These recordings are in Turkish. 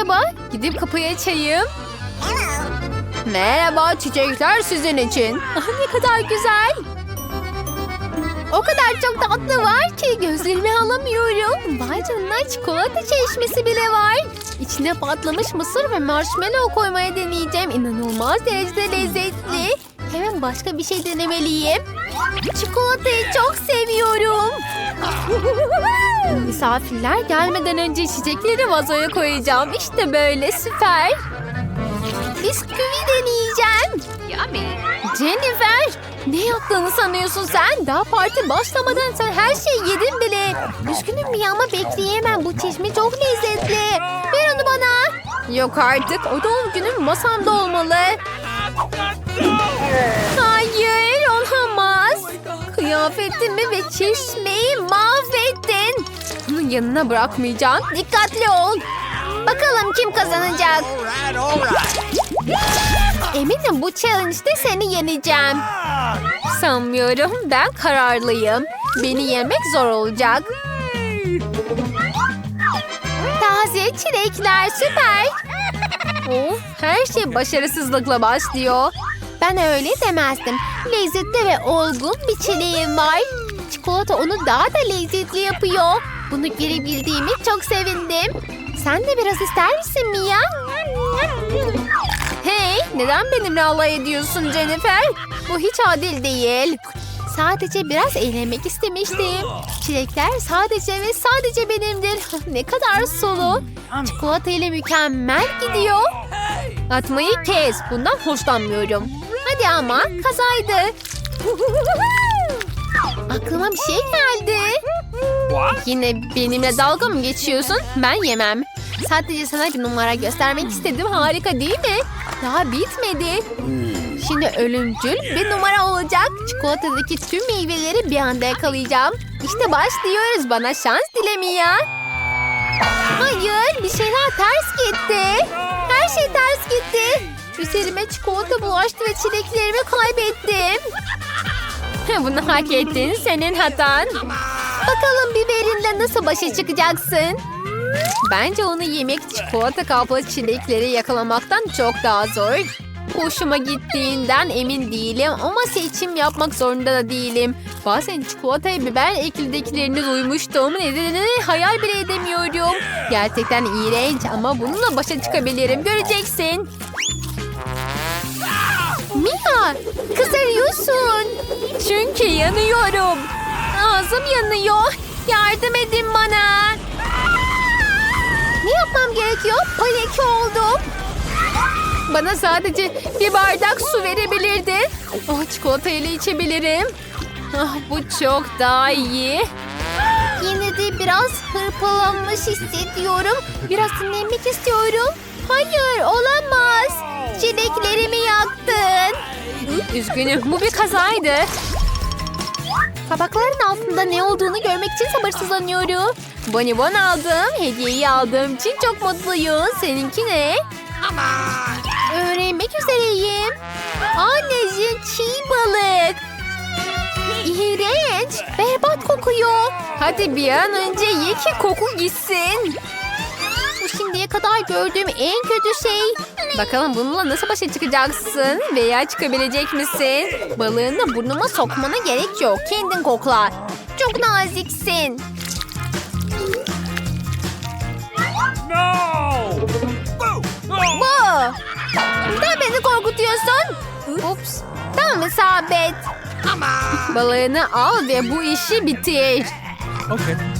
acaba? Gidip kapıyı açayım. Merhaba çiçekler sizin için. Ah, ne kadar güzel. O kadar çok tatlı var ki gözlerimi alamıyorum. Vay canına çikolata çeşmesi bile var. İçine patlamış mısır ve marshmallow koymaya deneyeceğim. İnanılmaz derecede lezzetli. Hemen başka bir şey denemeliyim. Çikolatayı çok seviyorum. Misafirler gelmeden önce çiçekleri vazoya koyacağım. İşte böyle süper. Bisküvi deneyeceğim. Jennifer, ne yaptığını sanıyorsun sen? Daha parti başlamadan sen her şeyi yedin bile. Üzgünüm ya ama bekleyemem. Bu çeşme çok lezzetli. Ver onu bana. Yok artık. O doğum günüm masamda olmalı. Hayır, olamaz. Kıyafetimi ve çeşmeyi mahvettin. Yanına bırakmayacağım. Dikkatli ol. Bakalım kim kazanacak. Eminim bu challenge'de seni yeneceğim. Sanmıyorum. Ben kararlıyım. Beni yemek zor olacak. Taze çilekler süper. Oh, her şey başarısızlıkla başlıyor. Ben öyle demezdim. Lezzetli ve olgun bir çileğim var. Çikolata onu daha da lezzetli yapıyor. Bunu görebildiğimi çok sevindim. Sen de biraz ister misin Mia? Hey, neden benimle alay ediyorsun Jennifer? Bu hiç adil değil. Sadece biraz eğlenmek istemiştim. Çilekler sadece ve sadece benimdir. ne kadar sulu. Çikolata ile mükemmel gidiyor. Atmayı kes. Bundan hoşlanmıyorum. Hadi ama kazaydı. Aklıma bir şey geldi. Yine benimle dalga mı geçiyorsun? Ben yemem. Sadece sana bir numara göstermek istedim. Harika değil mi? Daha bitmedi. Şimdi ölümcül bir numara olacak. Çikolatadaki tüm meyveleri bir anda yakalayacağım. İşte başlıyoruz. Bana şans dile Mia. Hayır bir şeyler ters gitti. Her şey ters gitti. Üzerime çikolata bulaştı ve çileklerimi kaybettim. Bunu hak ettin. Senin hatan. Bakalım biberinle nasıl başa çıkacaksın? Bence onu yemek çikolata kaplı çilekleri yakalamaktan çok daha zor. Hoşuma gittiğinden emin değilim ama seçim yapmak zorunda da değilim. Bazen çikolataya biber eklidekilerini duymuştum. Nedenini hayal bile edemiyorum. Gerçekten iğrenç ama bununla başa çıkabilirim. Göreceksin. Mia, kızarıyorsun. Çünkü yanıyorum. Ağzım yanıyor. Yardım edin bana. Ne yapmam gerekiyor? Panik oldum. Bana sadece bir bardak su verebilirdin. Oh, çikolata ile içebilirim. Ah, bu çok daha iyi. Yine de biraz hırpalanmış hissediyorum. Biraz dinlenmek istiyorum. Hayır olamaz. Çileklerimi yaktın. Üzgünüm bu bir kazaydı. Tabakların altında ne olduğunu görmek için sabırsızlanıyorum. Bonibon aldım. Hediyeyi aldığım için çok mutluyum. Seninki ne? Öğrenmek üzereyim. Anneciğim çiğ balık. İğrenç. Berbat kokuyor. Hadi bir an önce ye ki koku gitsin. Şimdiye kadar gördüğüm en kötü şey. Bakalım bununla nasıl başa çıkacaksın veya çıkabilecek misin? Balığını burnuma sokmana gerek yok. Kendin kokla. Çok naziksin. No! Bu. Neden beni korkutuyorsun? Ups. Tamam isabet. Balığını al ve bu işi bitir. Okay.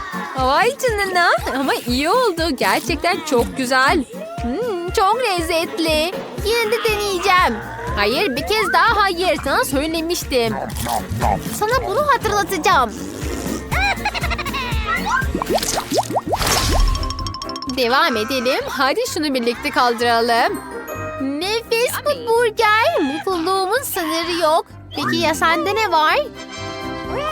Vay canına ama iyi oldu. Gerçekten çok güzel. Hmm, çok lezzetli. Yine de deneyeceğim. Hayır bir kez daha hayır. Sana söylemiştim. Sana bunu hatırlatacağım. Devam edelim. Hadi şunu birlikte kaldıralım. Nefis bu burger. Mutluluğumun sınırı yok. Peki ya sende ne var?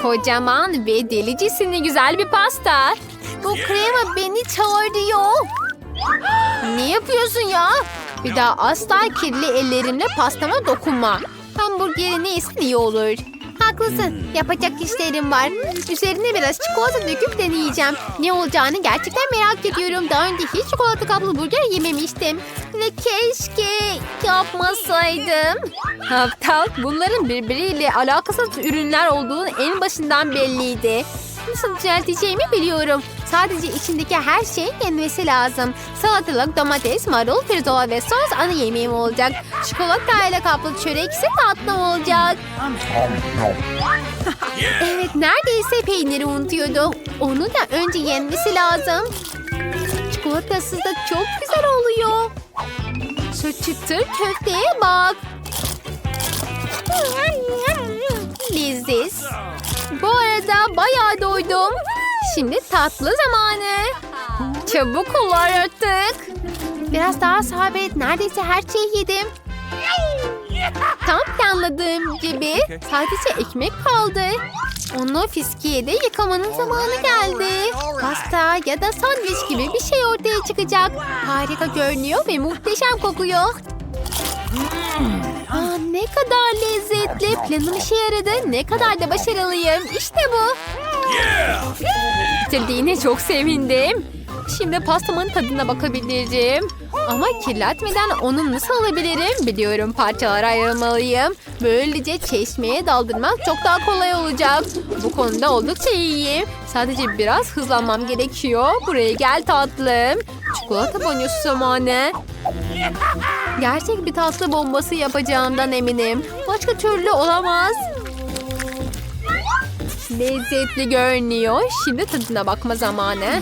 Kocaman ve delicesine güzel bir pasta. Bu krema beni çağırıyor. Ne yapıyorsun ya? Bir daha asla kirli ellerimle pastama dokunma. Hamburgeri neyse iyi olur. Haklısın. Yapacak işlerim var. Üzerine biraz çikolata döküp deneyeceğim. Ne olacağını gerçekten merak ediyorum. Daha önce hiç çikolata kaplı burger yememiştim. Ve keşke yapmasaydım. Aptal bunların birbiriyle alakasız ürünler olduğunu en başından belliydi. Nasıl düzelteceğimi biliyorum. Sadece içindeki her şeyin yenmesi lazım. Salatalık, domates, marul, pirzola ve sos ana yemeğim olacak. Çikolata ile kaplı çörek ise tatlım olacak. Evet neredeyse peyniri unutuyordum. Onu da önce yenmesi lazım. Çikolatasız da çok güzel oluyor. Şu çıtır köfteye bak. Leziz. Bu arada bayağı doydum. Şimdi tatlı zamanı. Çabuk ol artık. Biraz daha sabret. Neredeyse her şeyi yedim. Tam planladığım gibi sadece ekmek kaldı. Onu fiskiyede yıkamanın zamanı geldi. Pasta ya da sandviç gibi bir şey ortaya çıkacak. Harika görünüyor ve muhteşem kokuyor. Ne kadar lezzetli. Planım işe yaradı. Ne kadar da başarılıyım. İşte bu. Bitirdiğine çok sevindim. Şimdi pastamın tadına bakabilirim. Ama kirletmeden onu nasıl alabilirim? Biliyorum parçalara ayırmalıyım. Böylece çeşmeye daldırmak çok daha kolay olacak. Bu konuda oldukça iyiyim. Sadece biraz hızlanmam gerekiyor. Buraya gel tatlım. Çikolata banyosu zamanı. Gerçek bir tatlı bombası yapacağımdan eminim. Başka türlü olamaz. Lezzetli görünüyor. Şimdi tadına bakma zamanı.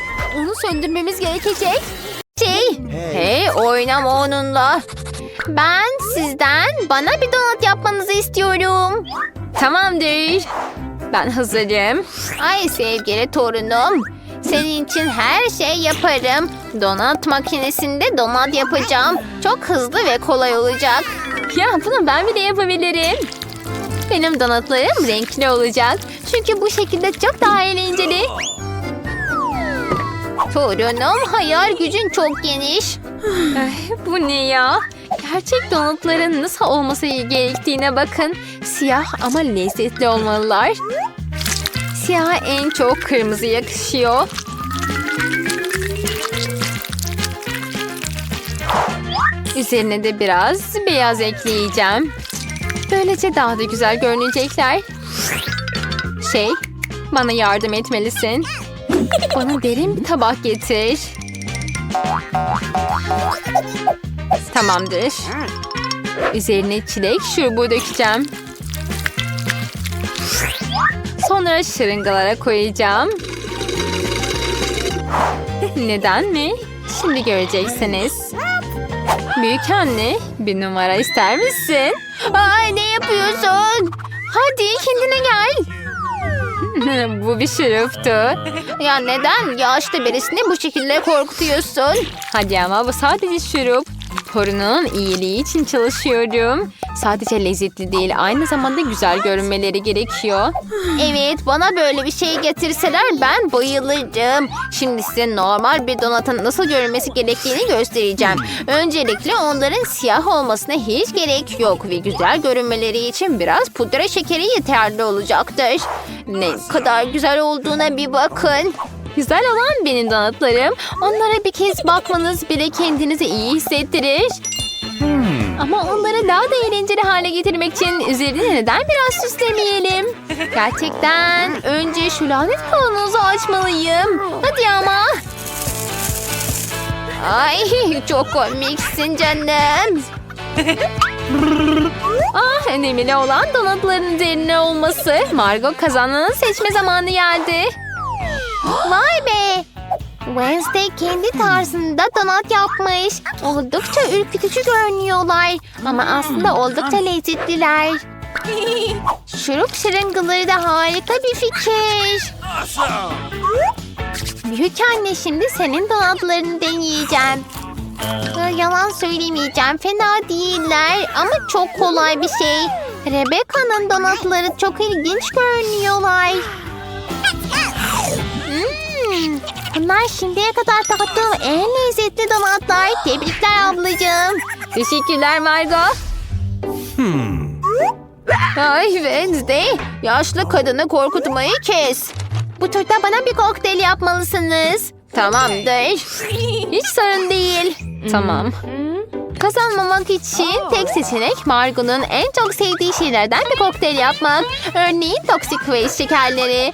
Onu söndürmemiz gerekecek. Şey, hey oynama onunla. Ben sizden bana bir donut yapmanızı istiyorum. Tamamdır. Ben hazırım. Ay sevgili torunum. Senin için her şey yaparım. Donat makinesinde donat yapacağım. Çok hızlı ve kolay olacak. Ya bunu ben bile yapabilirim. Benim donatlarım renkli olacak. Çünkü bu şekilde çok daha eğlenceli. Torunum hayal gücün çok geniş. Ay, bu ne ya? Gerçek donutların nasıl olması gerektiğine bakın. Siyah ama lezzetli olmalılar. Siyah en çok kırmızı yakışıyor. Üzerine de biraz beyaz ekleyeceğim. Böylece daha da güzel görünecekler. Şey, bana yardım etmelisin. Bana derin bir tabak getir. Tamamdır. Üzerine çilek şurubu dökeceğim. Sonra şırıngalara koyacağım. Neden mi? Şimdi göreceksiniz. Büyük anne, bir numara ister misin? Ay ne yapıyorsun? Hadi kendine gel. bu bir şuruptu. Ya neden yaşlı birisini bu şekilde korkutuyorsun? Hadi ama bu sadece şurup. Torunun iyiliği için çalışıyorum. Sadece lezzetli değil, aynı zamanda güzel görünmeleri gerekiyor. Evet, bana böyle bir şey getirseler ben bayılırım. Şimdi size normal bir donatın nasıl görünmesi gerektiğini göstereceğim. Öncelikle onların siyah olmasına hiç gerek yok ve güzel görünmeleri için biraz pudra şekeri yeterli olacaktır. Ne kadar güzel olduğuna bir bakın. Güzel olan benim donatlarım. Onlara bir kez bakmanız bile kendinizi iyi hissettirir. Ama onları daha da eğlenceli hale getirmek için üzerine neden biraz süslemeyelim? Gerçekten önce şu lanet kavanozu açmalıyım. Hadi ama. Ay çok komiksin canım. ah önemli olan donatların üzerine olması. Margot kazananı seçme zamanı geldi. Vay be! Wednesday kendi tarzında donat yapmış. Oldukça ürkütücü görünüyorlar. Ama aslında oldukça lezzetliler. Şurup şırıngaları da harika bir fikir. Büyük anne şimdi senin donatlarını deneyeceğim. Ya, Yalan söylemeyeceğim. Fena değiller ama çok kolay bir şey. Rebecca'nın donatları çok ilginç görünüyorlar. Hmm, bunlar şimdiye kadar tattığım en lezzetli donatlar. Tebrikler ablacığım. Teşekkürler Margot. Ay Wednesday, yaşlı kadını korkutmayı kes. Bu turda bana bir kokteyl yapmalısınız. Tamamdır. Hiç sorun değil. Tamam. Kazanmamak için tek seçenek Margot'un en çok sevdiği şeylerden bir kokteyl yapmak. Örneğin Toxic Waste şekerleri.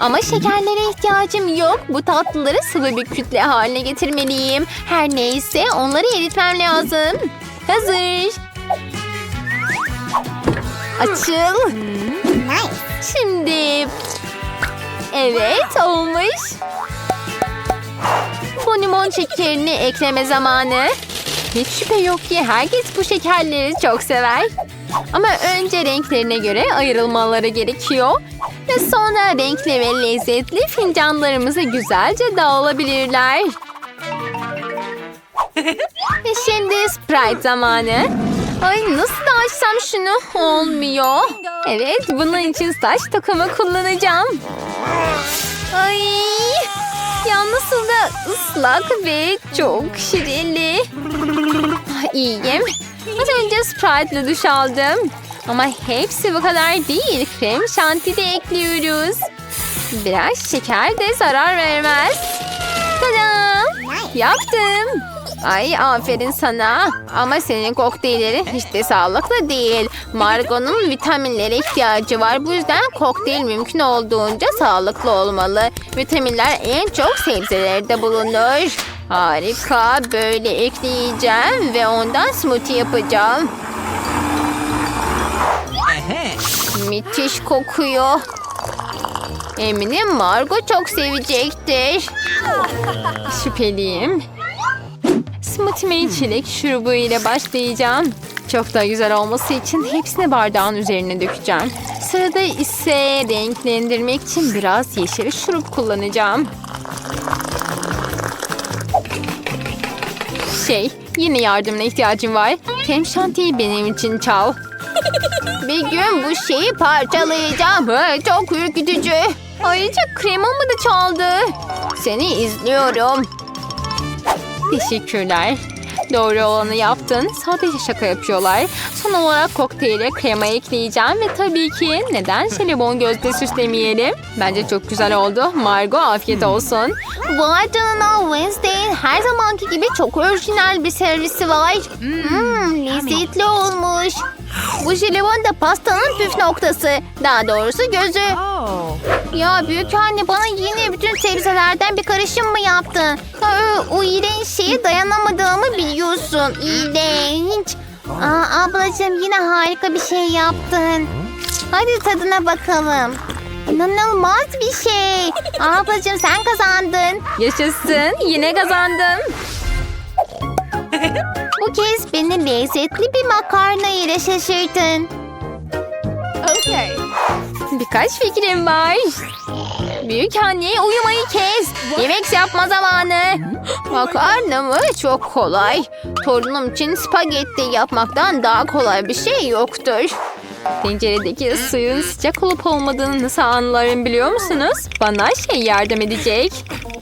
Ama şekerlere ihtiyacım yok. Bu tatlıları sıvı bir kütle haline getirmeliyim. Her neyse onları eritmem lazım. Hazır. Açıl. Şimdi. Evet olmuş. Bu limon şekerini ekleme zamanı. Hiç şüphe yok ki herkes bu şekerleri çok sever. Ama önce renklerine göre ayrılmaları gerekiyor. Ve sonra renkli ve lezzetli fincanlarımızı güzelce dağılabilirler. Ve şimdi Sprite zamanı. Ay nasıl da açsam şunu? Olmuyor. Evet bunun için saç takımı kullanacağım. Ay ya nasıl da ıslak ve çok şirinli. Ah, İyiyim. Az önce Sprite ile duş aldım. Ama hepsi bu kadar değil. Krem şanti de ekliyoruz. Biraz şeker de zarar vermez. Tadam! Yaptım. Ay aferin sana. Ama senin kokteyllerin hiç de sağlıklı değil. Margot'un vitaminlere ihtiyacı var. Bu yüzden kokteyl mümkün olduğunca sağlıklı olmalı. Vitaminler en çok sebzelerde bulunur. Harika. Böyle ekleyeceğim ve ondan smoothie yapacağım. Müthiş kokuyor. Eminim Margot çok sevecektir. Şüpheliyim. Smoothie'me çilek şurubu ile başlayacağım. Çok da güzel olması için hepsini bardağın üzerine dökeceğim. Sırada ise renklendirmek için biraz yeşil şurup kullanacağım. Şey, yine yardımına ihtiyacım var. Krem şantiyi benim için çal. Bir gün bu şeyi parçalayacağım. Çok ürkütücü. Ayrıca kremamı da çaldı. Seni izliyorum. Teşekkürler. Doğru olanı yaptın. Sadece şaka yapıyorlar. Son olarak kokteyle krema ekleyeceğim ve tabii ki neden jelibon gözde süslemeyelim? Bence çok güzel oldu. Margot afiyet olsun. Vay canına Wednesday'in her zamanki gibi çok orijinal bir servisi var. Hmm, lezzetli olmuş. Bu jelibon da pastanın püf noktası. Daha doğrusu gözü. Ya büyük anne bana yine bütün sebzelerden bir karışım mı yaptın? Ha, o iğrenç şeye dayanamadığımı biliyorsun. İğrenç. Aa, ablacığım yine harika bir şey yaptın. Hadi tadına bakalım. İnanılmaz bir şey. Ablacığım sen kazandın. Yaşasın. Yine kazandım. Bu kez beni lezzetli bir makarna ile şaşırtın. Okay. Birkaç fikrim var. Büyük anne uyumayı kes. Yemek yapma zamanı. Makarna mı? Çok kolay. Torunum için spagetti yapmaktan daha kolay bir şey yoktur. Tenceredeki suyun sıcak olup olmadığını nasıl anlarım biliyor musunuz? Bana şey yardım edecek.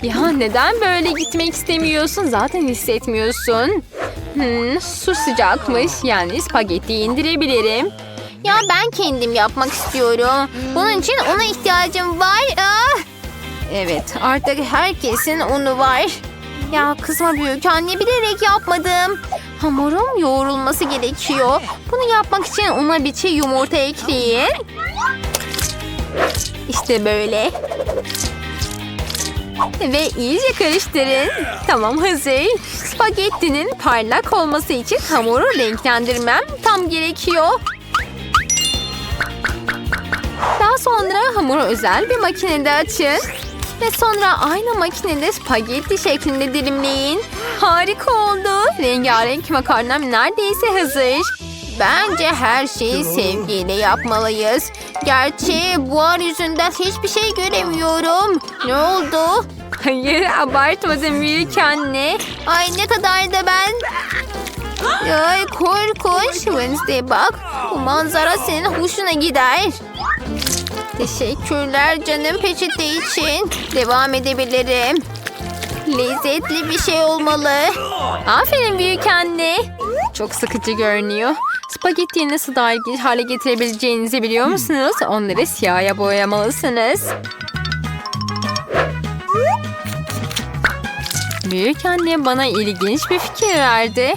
Ya neden böyle gitmek istemiyorsun? Zaten hissetmiyorsun. Hmm, su sıcakmış. Yani spagetti indirebilirim. Ya ben kendim yapmak istiyorum. Bunun için ona ihtiyacım var. Ah! Evet artık herkesin unu var. Ya kızma büyük anne bilerek yapmadım. Hamurum yoğrulması gerekiyor. Bunu yapmak için una bir çiğ yumurta ekleyin. İşte böyle. Ve iyice karıştırın. Tamam hazır. Spagettinin parlak olması için hamuru renklendirmem tam gerekiyor. Daha sonra hamuru özel bir makinede açın. Ve sonra aynı makinede spagetti şeklinde dilimleyin. Harika oldu. Rengarenk makarnam neredeyse hazır. Bence her şeyi sevgiyle yapmalıyız. Gerçi buhar yüzünden hiçbir şey göremiyorum. Ne oldu? Hayır abartmadım büyük anne. Ay ne kadar da ben. Ay korkunç. Wednesday bak. Bu manzara senin hoşuna gider. Teşekkürler canım peçete için. Devam edebilirim. Lezzetli bir şey olmalı. Aferin büyük anne. Çok sıkıcı görünüyor. Spagettiyi nasıl daha ilginç hale getirebileceğinizi biliyor musunuz? Onları siyaha boyamalısınız. Büyük anne bana ilginç bir fikir verdi.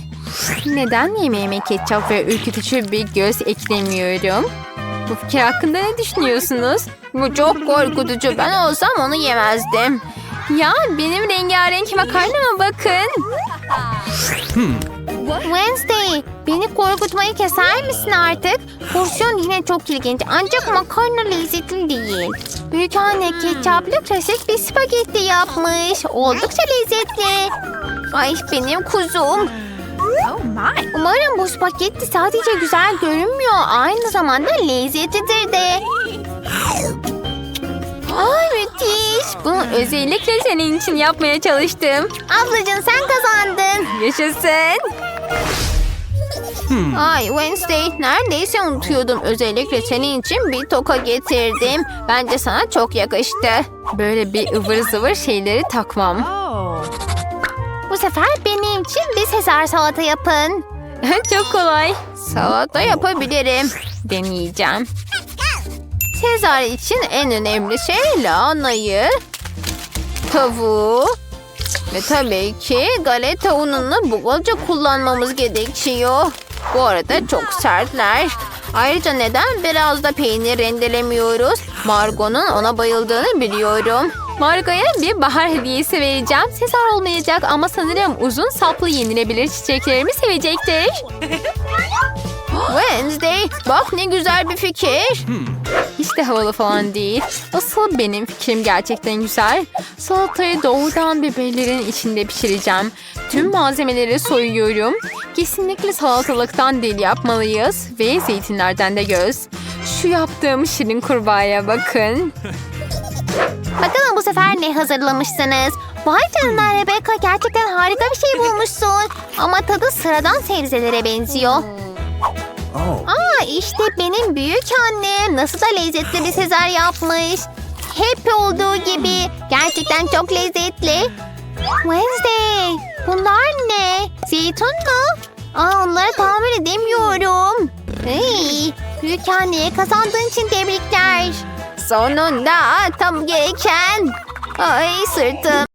Neden yemeğime ketçap ve ürkütücü bir göz eklemiyorum? Bu fikir hakkında ne düşünüyorsunuz? Bu çok korkutucu. Ben olsam onu yemezdim. Ya benim rengarenk makarnama bakın. Wednesday, beni korkutmayı keser misin artık? Porsiyon yine çok ilginç ancak makarna lezzetli değil. Büyük anne ketçaplı klasik bir spagetti yapmış. Oldukça lezzetli. Ay benim kuzum. Umarım bu spagetti sadece güzel görünmüyor. Aynı zamanda lezzetlidir de. Ay müthiş. Bunu özellikle senin için yapmaya çalıştım. Ablacığım sen kazandın. Yaşasın. Ay Wednesday neredeyse unutuyordum. Özellikle senin için bir toka getirdim. Bence sana çok yakıştı. Böyle bir ıvır zıvır şeyleri takmam. Bu sefer benim için bir sezar salata yapın. Çok kolay. Salata yapabilirim. Deneyeceğim. Sezar için en önemli şey lahanayı, tavuğu ve tabii ki galeta ununu bolca kullanmamız gerekiyor. Bu arada çok sertler. Ayrıca neden biraz da peynir rendelemiyoruz? Margot'un ona bayıldığını biliyorum. Margot'a bir bahar hediyesi vereceğim. Sezar olmayacak ama sanırım uzun saplı yenilebilir çiçeklerimi sevecektir. Wednesday, bak ne güzel bir fikir. Hiç de havalı falan değil. Asıl benim fikrim gerçekten güzel. Salatayı doğrudan biberlerin içinde pişireceğim. Tüm malzemeleri soyuyorum. Kesinlikle salatalıktan dil yapmalıyız. Ve zeytinlerden de göz. Şu yaptığım şirin kurbağaya bakın. Bakalım bu sefer ne hazırlamışsınız? Vay canına Rebecca gerçekten harika bir şey bulmuşsun. Ama tadı sıradan sebzelere benziyor. Oh. Aa işte benim büyük annem nasıl da lezzetli bir sezar yapmış. Hep olduğu gibi gerçekten çok lezzetli. Wednesday bunlar ne? Zeytin mi? Aa onları tahmin edemiyorum. Hey, büyük anneye kazandığın için tebrikler. Sonunda tam gereken. Ay sırtım.